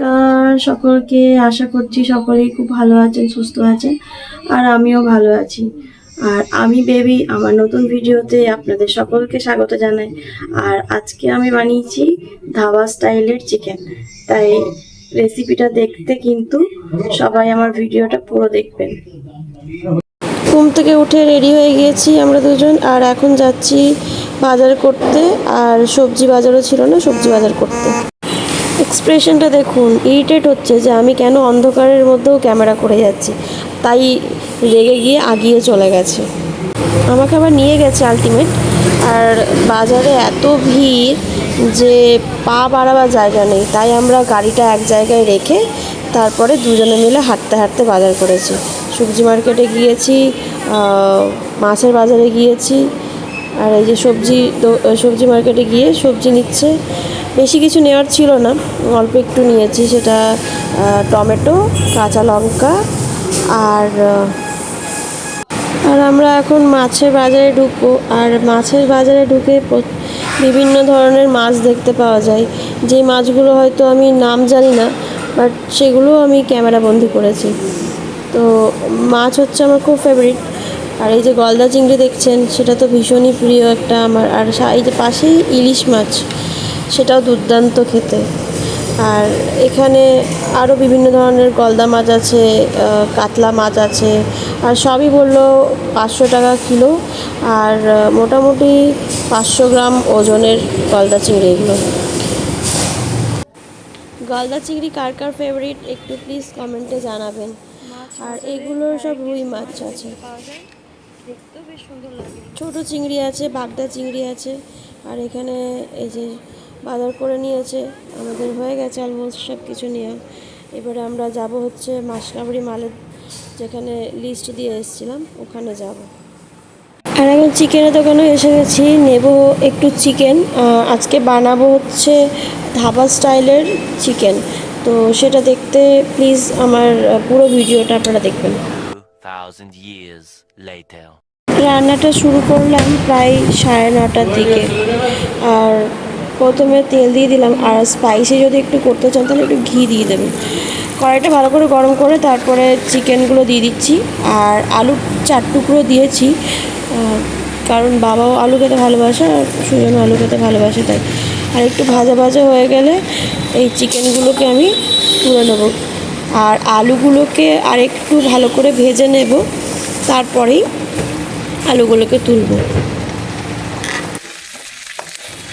নমস্কার সকলকে, আশা করছি সকলেই খুব ভালো আছেন, সুস্থ আছেন, আর আমিও ভালো আছি। আর আমি বেবি, আমার নতুন ভিডিওতে আপনাদের সকলকে স্বাগত জানাই। আর আজকে আমি বানিয়েছি ধাবা স্টাইলের চিকেন। তাই রেসিপিটা দেখতে কিন্তু সবাই আমার ভিডিওটা পুরো দেখবেন। ঘুম থেকে উঠে রেডি হয়ে গিয়েছি আমরা দুজন, আর এখন যাচ্ছি বাজার করতে। আর সবজি বাজারও ছিল না সবজি বাজার করতে। এক্সপ্রেশনটা দেখুন, ইরিটেট হচ্ছে যে আমি কেন অন্ধকারের মধ্যেও ক্যামেরা করে যাচ্ছি। তাই রেগে গিয়ে আগিয়ে চলে গেছে। আমাকে আবার নিয়ে গেছে আলটিমেট আর বাজারে এত ভিড় যে পা বাড়াবার জায়গা নেই। তাই আমরা গাড়িটা এক জায়গায় রেখে তারপরে দুজনে মিলে হাঁটতে হাঁটতে বাজার করেছি। সবজি মার্কেটে গিয়েছি মাছের বাজারে গিয়েছি আর এই যে সবজি সবজি মার্কেটে গিয়ে সবজি নিচ্ছে। বেশি কিছু নেওয়ার ছিল না, অল্প একটু নিয়েছি সেটা টমেটো, কাঁচা লঙ্কা আর আর আমরা এখন মাছের বাজারে ঢুকবো। আর মাছের বাজারে ঢুকে বিভিন্ন ধরনের মাছ দেখতে পাওয়া যায়। যে মাছগুলো হয়তো আমি নাম জানি না বাট সেগুলো আমি ক্যামেরা বন্দি করেছি। তো মাছ হচ্ছে আমার খুব ফেভারিট আর এই যে গলদা চিংড়ি দেখছেন সেটা তো ভীষণই প্রিয় একটা আমার। আর এই যে পাশেই ইলিশ মাছ সেটাও দুর্দান্ত খেতে। আর এখানে আরও বিভিন্ন ধরনের গলদা মাছ আছে কাতলা মাছ আছে আর সবই বলল পাঁচশো টাকা কিলো। আর মোটামুটি পাঁচশো গ্রাম ওজনের গলদা চিংড়ি এগুলো। গলদা চিংড়ি কার কার ফেভারিট একটু প্লিজ কমেন্টে জানাবেন। আর এগুলোর সব রুই মাছ আছে। লাগে। ছোট চিংড়ি আছে, বাগদা চিংড়ি আছে, আর এখানে এই যে বাজার করে নিয়েছে, আমাদের হয়ে গেছে অলমোস্ট সব কিছু নেওয়া এবারে আমরা যাব হচ্ছে মাসকাবাড়ি মালের যেখানে লিস্ট দিয়ে এসেছিলাম, ওখানে যাব। আর এখন চিকেনের দোকানে এসে গেছি, নেব একটু চিকেন আজকে বানাবো হচ্ছে ধাবা স্টাইলের চিকেন। তো সেটা দেখতে প্লিজ আমার পুরো ভিডিওটা আপনারা দেখবেন। Thousand years later. রান্নাটা শুরু করলাম প্রায় সাড়ে নটার দিকে। আর প্রথমে তেল দিয়ে দিলাম আর স্পাইসি যদি একটু করতে চান তাহলে একটু ঘি দিয়ে দেবেন। কড়াইটা ভালো করে গরম করে তারপরে চিকেনগুলো দিয়ে দিচ্ছি। আর আলু চার টুকরো দিয়েছি। কারণ বাবাও আলু খেতে ভালোবাসে আর সুজন আলু খেতে ভালোবাসে, তাই। আর একটু ভাজা ভাজা হয়ে গেলে এই চিকেনগুলোকে আমি তুলে নেব। আর আলুগুলোকে আর একটু ভালো করে ভেজে নেব। তারপরেই আলুগুলোকে তুলব।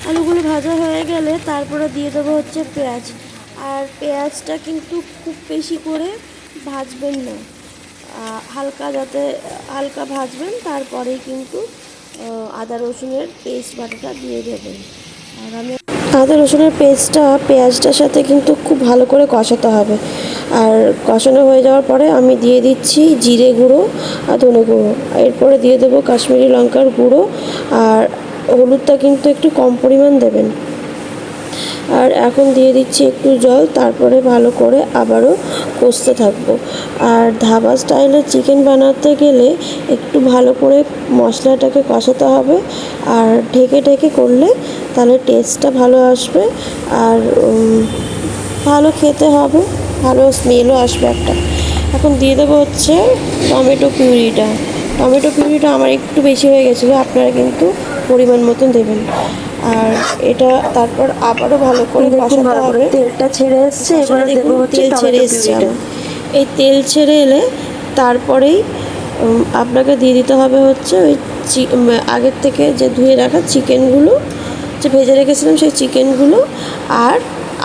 আলুগুলো ভাজা হয়ে গেলে তারপরে দিয়ে দেবো হচ্ছে পেঁয়াজ। আর পেঁয়াজটা কিন্তু খুব বেশি করে ভাজবেন না। হালকা যাতে, হালকা ভাজবেন, তারপরেই কিন্তু আদা রসুনের পেস্ট বাটাটা দিয়ে দেবেন। আর আমি আদা রসুনের পেস্টটা পেঁয়াজটার সাথে কিন্তু খুব ভালো করে কষাতে হবে। আর কষানো হয়ে যাওয়ার পরে আমি দিয়ে দিচ্ছি জিরে গুঁড়ো আর ধনে গুঁড়ো। এরপরে দিয়ে দেবো কাশ্মীরি লঙ্কার গুঁড়ো আর হলুদটা কিন্তু একটু কম পরিমাণ দেবেন। আর এখন দিয়ে দিচ্ছি একটু জল, তারপরে ভালো করে আবারও কষতে থাকব। আর ধাবা স্টাইলের চিকেন বানাতে গেলে একটু ভালো করে মশলাটাকে কষাতে হবে। আর ঢেকে ঢেকে করলে তাহলে টেস্টটা ভালো আসবে। আর ভালো খেতে হবে। ভালো স্মেলও আসবে একটা। এখন দিয়ে দেবো হচ্ছে টমেটো পিউরিটা। টমেটো পিউরিটা আমার একটু বেশি হয়ে গেছিল আপনারা কিন্তু পরিমাণ মতন দেবেন। আর এটা তারপর আবারও ভালো করে কষাতে হবে। তেলটা ছেড়ে এসছে এবারে দেবো তেল ছেড়ে এসছে এই তেল ছেড়ে এলে তারপরেই আপনাকে দিয়ে দিতে হবে হচ্ছে ওই চি- আগের থেকে যে ধুয়ে রাখা চিকেনগুলো যে ভেজে রেখেছিলাম সেই চিকেনগুলো আর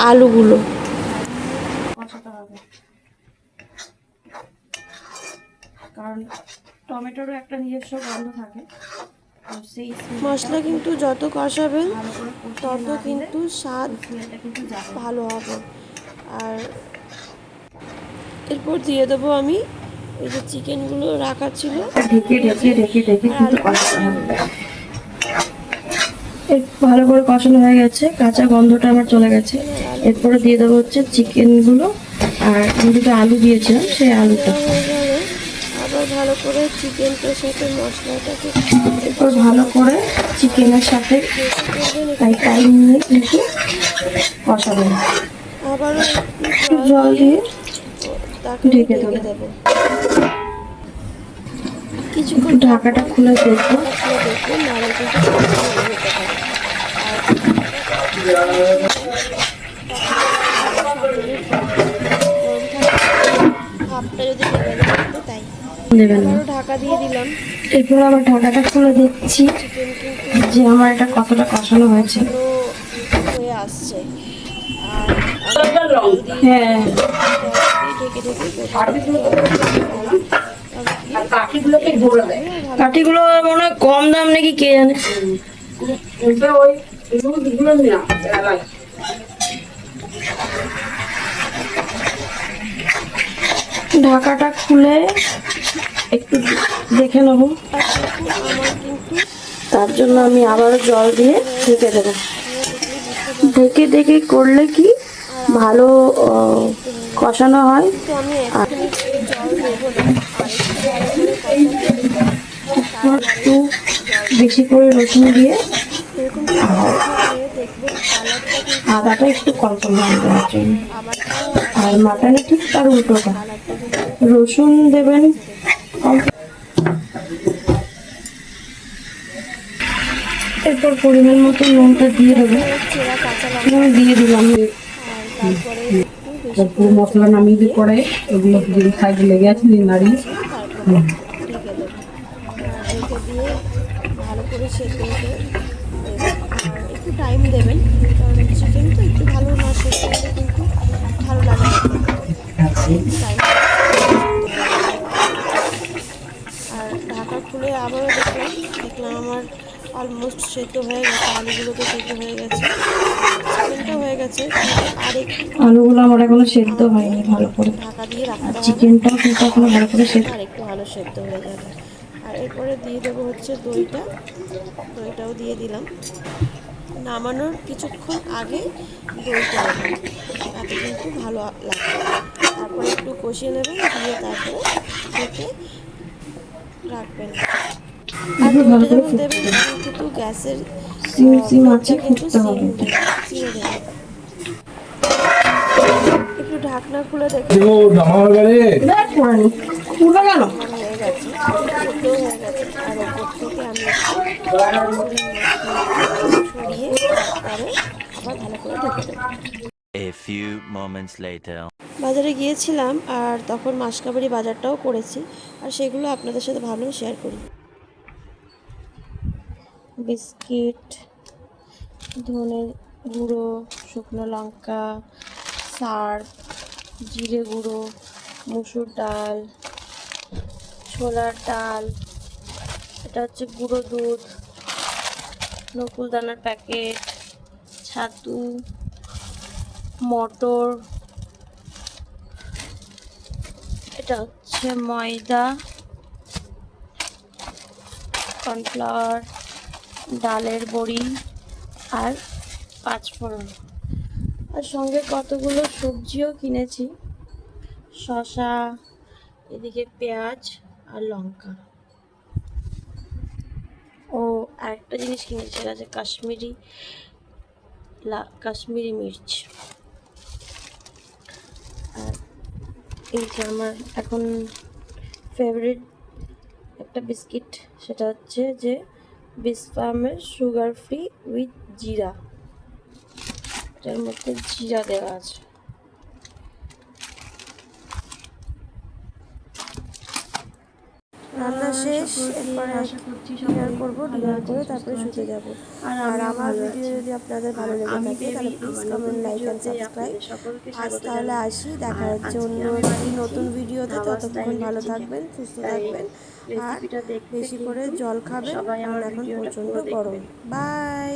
আলুগুলো কষাতে হবে কারণ টমেটোরও একটা নিজস্ব গন্ধ থাকে। মশলা কিন্তু যত কষাবেন ভালো করে কষিয়ে তত কিন্তু স্বাদ ভালো হবে। আর এরপর দিয়ে দেবো আমি এই যে চিকেনগুলো রাখা ছিল। ভালো করে কষানো হয়ে গেছে কাঁচা গন্ধটা আমার চলে গেছে। এরপরে দিয়ে দেবো হচ্ছে চিকেনগুলো। আর আমি দুটো আলু দিয়েছিলাম সেই আলুটা। হয়ে ভালো করে চিকেনটার সাথে মশলাটাকে এরপর ভালো করে চিকেনের সাথে তাই টাইম নিয়ে কিন্তু কষাবেন একটু জল দিয়ে তাকে ঢেকে ঢেকে দেবো। কিছুক্ষণ ঢাকাটা খুলে দেখব। ভাবটা যদি তাই। দেবেন না। ঢাকা দিয়ে দিলাম। এরপর আবার ঢাকাটা খুলে দেখছি যে আমার এটা কতটা কষানো হয়েছে। হয়ে আসছে। হ্যাঁ। কাঠিগুলো মনে হয় কম দাম নাকি কে জানে? ঢাকাটা খুলে একটু দেখে নেব। তার জন্য আমি আবারও জল দিয়ে ঢেকে দেবো। ঢেকে ঢেকে করলে কি ভালো কষানো হয়। একটু বেশি করে রসুন দিয়ে আদাটা একটু কম পরিমাণ আর মাটনে ঠিক তার উল্টোটা রসুন দেবেন এরপর পরিমাণ মতো নুনটা দিয়ে দেবো দিয়ে দিলাম। তারপরে মশলা নামিয়ে দিয়ে পরে ওগুলো যদি সাইডে লেগে আছে দিয়ে ভালো করে সেদ্ধ হতে দেবেন। আর একটু টাইম দেবেন। কারণ চিকেন তো একটু ভালো না সেদ্ধ হলে কিন্তু ভালো লাগে টাইম আর ঢাকা খুলে আবারও দেখলাম দেখলাম আমার অলমোস্ট সেদ্ধ হয়ে গেছে আলুগুলো তো সেদ্ধ হয়ে গেছে। চিকেনটা হয়ে গেছে আর আলুগুলো আমার এখনও সেদ্ধ হয়নি ভালো করে। ঢাকা দিয়ে রাখতে হবে। চিকেনটাও কিন্তু এখনও ভালো করে সেদ্ধ আর একটু ভালো সেদ্ধ হয়ে যাবে। আর এরপরে দিয়ে দেবো হচ্ছে দইটা। দইটাও দিয়ে দিলাম। নামানোর কিছুক্ষণ আগে দইটা দেবেন তাতে কিন্তু ভালো লাগবে তারপরে একটু কষিয়ে নেবেন দিয়ে তারপরে ঢেকে রাখবেন। আর দেবেন? কিন্তু গ্যাসের কিন্তু একটু ঢাকনা খুলে দেখে। আর ওপর থেকে আমি আবার ভালো করে ঢেকে দেবো A few moments later. বাজারে গিয়েছিলাম আর তখন মাসকাবারি বাজারটাও করেছি আর সেগুলো আপনাদের সাথে ভাবলাম শেয়ার করি বিস্কিট ধনে গুঁড়ো, শুকনো লঙ্কা, সার্ফ, জিরে গুঁড়ো, মুসুর ডাল, ছোলার ডাল এটা হচ্ছে গুঁড়ো দুধ নকুল দানার প্যাকেট, ছাতু, মটর, এটা হচ্ছে ময়দা, কর্নফ্লাওয়ার, ডালের বড়ি আর পাঁচফোড়ন আর সঙ্গে কতগুলো সবজিও কিনেছি। শসা, এদিকে পেঁয়াজ আর লঙ্কা। ও আরেকটা জিনিস কিনেছি, সেটা আছে কাশ্মীরি লা, কাশ্মীরি মির্চ। আর এই যে আমার এখন ফেভারিট একটা বিস্কিট সেটা হচ্ছে যে বিসফার্মের সুগার ফ্রি উইথ জিরা। এটার মধ্যে জিরা দেওয়া আছে। রান্না শেষ এরপরে ডিনার করব ডিনার করে তারপরে শুতে যাব। আর আর আমার ভিডিও যদি আপনাদের ভালো লেগে থাকে তাহলে please comment like and subscribe আজ তাহলে আসি দেখা হচ্ছে আজকে অন্য নতুন ভিডিওতে ততক্ষণ ভালো থাকবেন সুস্থ থাকবেন। আর বেশি করে জল খাবেন সবাই কারণ আমার এখন প্রচণ্ড গরম। বাই